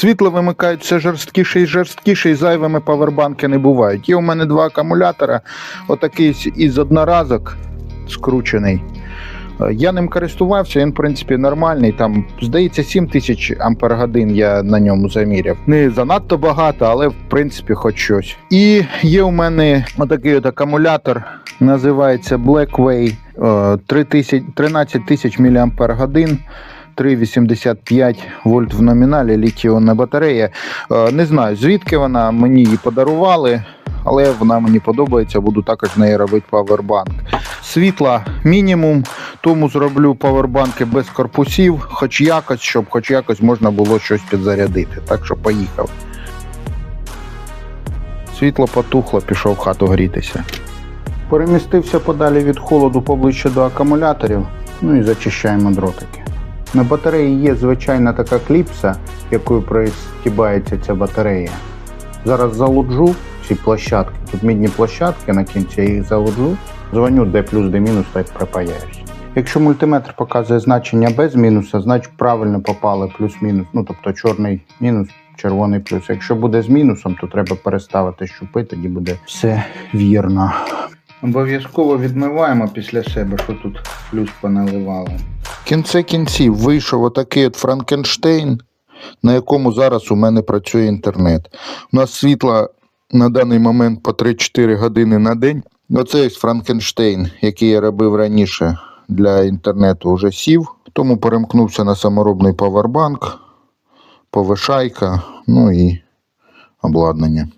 Світло вимикають все жорсткіше і жорсткіше, і зайвими павербанки не бувають. Є у мене два акумулятора, отакий із одноразок скручений. Е, Я ним користувався, він, в принципі, нормальний. Там, здається, 7 тисяч ампер-годин я на ньому заміряв. Не занадто багато, але в принципі хоч щось. І є у мене отакий от акумулятор, називається Blackway е, 3000 13 тисяч мАч. 3,85 вольт в номіналі літіонна батарея. Е, Не знаю, звідки вона мені її подарували, але вона мені подобається, буду також з неї робити павербанк. Світла мінімум, тому зроблю павербанки без корпусів, хоч якось, щоб хоч якось можна було щось підзарядити. Так що поїхав. Світло потухло, пішов в хату грітися. Перемістився подалі від холоду поближче до акумуляторів, ну і зачищаємо дротики. На батареї є звичайна така кліпса, якою пристібається ця батарея. Зараз залуджу ці площадки. Тут мідні площадки на кінці, я їх залуджу, дзвоню де плюс, де мінус та й припаяюсь. Якщо мультиметр показує значення без мінуса, значить правильно попали плюс-мінус. Ну тобто чорний мінус, червоний плюс. Якщо буде з мінусом, то треба переставити щупи, тоді буде все вірно. Обов'язково відмиваємо після себе, що тут плюс поналивали. Кінці кінців вийшов отакий от Франкенштейн, на якому зараз у мене працює інтернет. У нас світла на даний момент по 3-4 години на день. Оце ось Франкенштейн, який я робив раніше для інтернету, вже сів, тому перемкнувся на саморобний павербанк, повишайка, ну і обладнання.